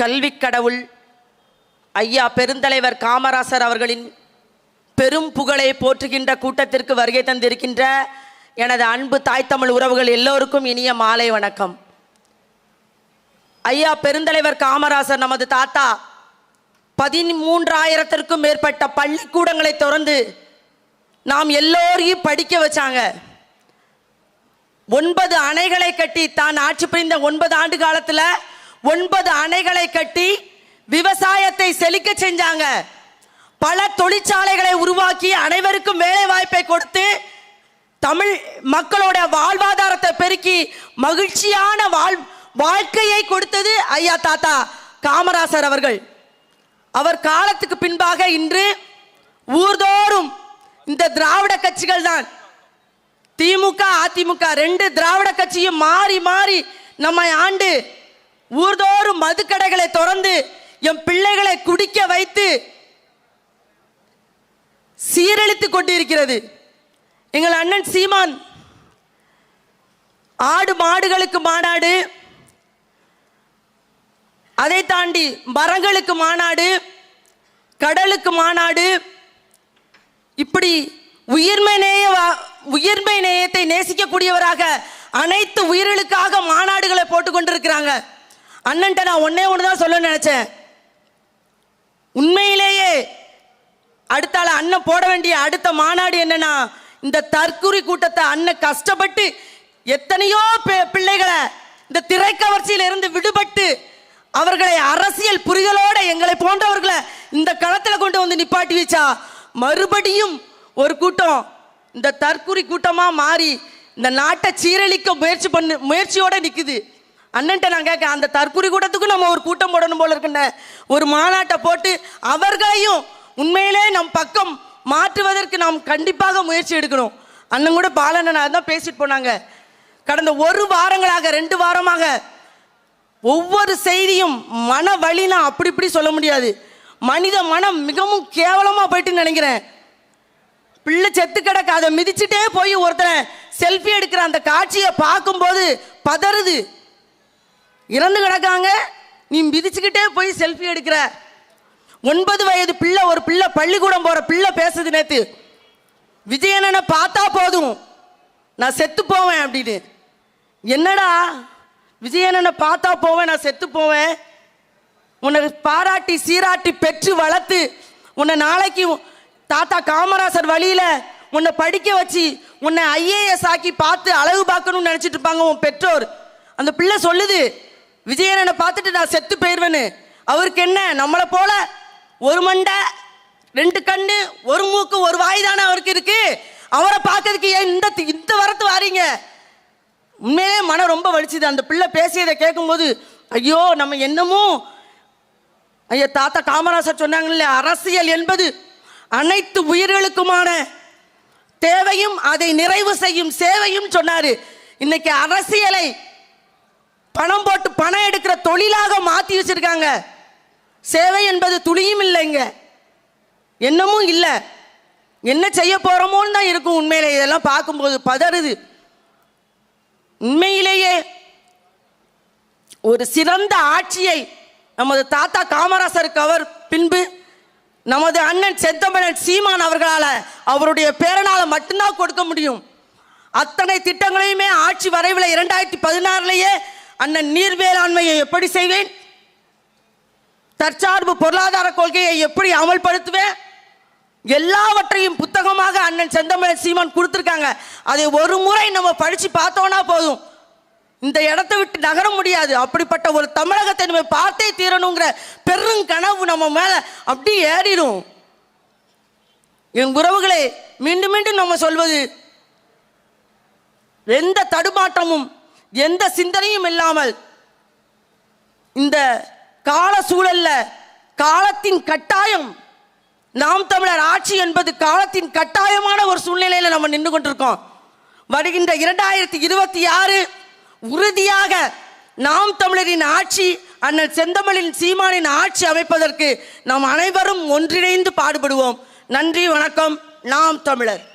கல்வி கடவுள் ஐயா பெருந்தலைவர் காமராசர் அவர்களின் பெரும் புகழை போற்றுகின்ற கூட்டத்திற்கு வருகை தந்திருக்கின்ற எனது அன்பு தாய் தமிழ் உறவுகள் எல்லோருக்கும் இனிய மாலை வணக்கம். ஐயா பெருந்தலைவர் காமராசர் நமது தாத்தா பதிமூன்றாயிரத்திற்கும் மேற்பட்ட பள்ளிக்கூடங்களை திறந்து நாம் எல்லோரையும் படிக்க வச்சாங்க. ஒன்பது அணைகளை கட்டி தான் ஆட்சி புரிந்த ஒன்பது ஆண்டு காலத்தில் ஒன்பது அணைகளை கட்டி விவசாயத்தை செழிக்க செஞ்சாங்க. பல தொழிற்சாலைகளை உருவாக்கி அனைவருக்கும் வேலை வாய்ப்பை கொடுத்து தமிழ் மக்களோட வாழ்வாதாரத்தை பெருக்கி மகிழ்ச்சியான வாழ் வாழ்க்கையை கொடுத்தது ஐயா தாத்தா காமராசர் அவர்கள். அவர் காலத்துக்கு பின்பாக இன்று ஊர்தோறும் இந்த திராவிட கட்சிகள் தான். திமுக அதிமுக ரெண்டு திராவிட கட்சியும் மாறி மாறி நம்மை ஆண்டு ஊர்தோறும் மதுக்கடைகளை திறந்து என் பிள்ளைகளை குடிக்க வைத்து சீரழித்துக் கொண்டிருக்கிறது. எங்கள் அண்ணன் சீமான் ஆடு மாடுகளுக்கு மாநாடு அதை தாண்டி மரங்களுக்கு மாநாடு கடலுக்கு மாநாடு இப்படி உயிர்மை நேய வா- உயிர்மை நேயத்தை நேசிக்கக்கூடியவராக அனைத்து உயிர்களுக்காக மாநாடுகளை போட்டு கொண்டிருக்கிறாங்க. அண்ணன்ட்ட நான் ஒன்னே ஒன்று தான் சொல்ல நினச்சேன். உண்மையிலேயே அடுத்தால அண்ணன் போட வேண்டிய அடுத்த மாநாடு என்னன்னா இந்த தற்குறி கூட்டத்தை அண்ணன் கஷ்டப்பட்டு எத்தனையோ பி- பிள்ளைகளை இந்த திரைக்கவர்ச்சியில இருந்து விடுபட்டு அவர்களை அரசியல் புரிதலோட எங்களை போன்றவர்களை இந்த களத்தில் கொண்டு வந்து நிப்பாட்டி வச்சா மறுபடியும் ஒரு கூட்டம் இந்த தற்குறி கூட்டமாக மாறி இந்த நாட்டை சீரழிக்க முயற்சி பண்ணு முயற்சியோட நிற்குது அண்ணன்ட்ட நான் கேட்க அந்த தற்குறி கூட்டத்துக்கும் நம்ம ஒரு கூட்டம் போடணும் போல இருக்குண்ணே. ஒரு மாநாட்டை போட்டு அவர்களையும் உண்மையிலே நம் பக்கம் மாற்றுவதற்கு நாம் கண்டிப்பாக முயற்சி எடுக்கணும். அண்ணன் கூட பாலண்ணன் தான் பேசிட்டு போனாங்க. கடந்த ஒரு வாரங்களாக ரெண்டு வாரமாக ஒவ்வொரு செய்தியும் மன வழினா அப்படி இப்படி சொல்ல முடியாது. மனித மனம் மிகவும் கேவலமாக போயிட்டு நினைக்கிறேன். பிள்ளை செத்து கிடக்க அதை மிதிச்சுட்டே போய் ஒருத்தனை செல்ஃபி எடுக்கிற அந்த காட்சியை பார்க்கும்போது பதறுது. இறந்து கிடக்காங்க. நீ மிதிச்சுக்கிட்டே போய் செல்ஃபி எடுக்கிற. ஒன்பது வயது பிள்ளை ஒரு பிள்ளை பள்ளிக்கூடம் போற பிள்ளை பேசுது நேத்து. விஜயனனை பார்த்தா போதும். நான் செத்து போவேன் அப்படின்னு. என்னடா? விஜயனனை பார்த்தா போவேன் நான் செத்து போவேன். உன்னை பாராட்டி சீராட்டி பெற்று வளர்த்து உன்னை நாளைக்கு தாத்தா காமராசர் வழியில உன்னை படிக்க வச்சு உன்னை ஐஏஎஸ் ஆக்கி பார்த்து அழகு பார்க்கணும்னு நினைச்சிட்டு இருப்பாங்க உன் பெற்றோர். அந்த பிள்ளை சொல்லுது விஜயனனை பார்த்துட்டு நான் செத்து போயிடுவேன்னு அவருக்கு என்ன? நம்மளை போல ஒரு மண்டை ரெண்டு கண்ணு ஒரு மூக்கு ஒரு வாய் தானே அவருக்கு இருக்கு. அவரை பார்க்கறதுக்கு ஏன் இந்த இந்த வரத்து வாரீங்க? உண்மையிலே மனம் ரொம்ப வலிச்சுது. அந்த பிள்ளை பேசியதை கேட்கும்போது ஐயோ நம்ம என்னமோ ஐயா தாத்தா காமராசர் சொன்னாங்கல்ல அரசியல் என்பது அனைத்து உயிர்களுக்குமான தேவையும் அதை நிறைவு செய்யும் சேவையும் சொன்னாரு. இன்னைக்கு அரசியலை பணம் போட்டு பணம் எடுக்கிற தொழிலாக மாற்றி வச்சிருக்காங்க. சேவை என்பது துளியும் இல்லைங்க. என்னமும் இல்லை. என்ன செய்ய போகிறோமோன்னு தான் இருக்கும் உண்மையிலே. இதெல்லாம் பார்க்கும்போது பதறுது. உண்மையிலேயே ஒரு சிறந்த ஆட்சியை நமது தாத்தா காமராசருக்கு அவர் பின்பு நமது அண்ணன் செந்தமிழன் சீமான் அவர்களால் அவருடைய பேரனால் மட்டும்தான் கொடுக்க முடியும். அத்தனை திட்டங்களையுமே ஆட்சி வரைவில் இரண்டாயிரத்தி பதினாறுலேயே அண்ணன் நீர் வேளாண்மையை எப்படி செய்வேன்? தற்சார்பு பொருளாதார கொள்கையை எப்படி அமல்படுத்துவேன்? எல்லாவற்றையும் புத்தகமாக அண்ணன் செந்தமிழன் சீமான் கொடுத்துருக்காங்க. அதை ஒரு முறை நம்ம படித்து பார்த்தோன்னா போதும். இந்த இடத்தை விட்டு நகர முடியாது. அப்படிப்பட்ட ஒரு தமிழகத்தை நம்ம பார்த்தே தீரணுங்கிற பெரும் கனவு நம்ம மேலே அப்படியே ஏறிடும். என் உறவுகளை மீண்டும் மீண்டும் நம்ம சொல்வது எந்த தடுமாற்றமும் எந்த சிந்தனையும் இல்லாமல் இந்த கால சூழல்ல காலத்தின் கட்டாயம் நாம் தமிழர் ஆட்சி என்பது காலத்தின் கட்டாயமான ஒரு சூழ்நிலையில நம்ம நின்று கொண்டிருக்கோம். வருகின்ற இரண்டாயிரத்தி இருபத்தி ஆறு உறுதியாக நாம் தமிழரின் ஆட்சி அண்ணல் செந்தமிழின் சீமானின் ஆட்சி அமைப்பதற்கு நாம் அனைவரும் ஒன்றிணைந்து பாடுபடுவோம். நன்றி வணக்கம். நாம் தமிழர்.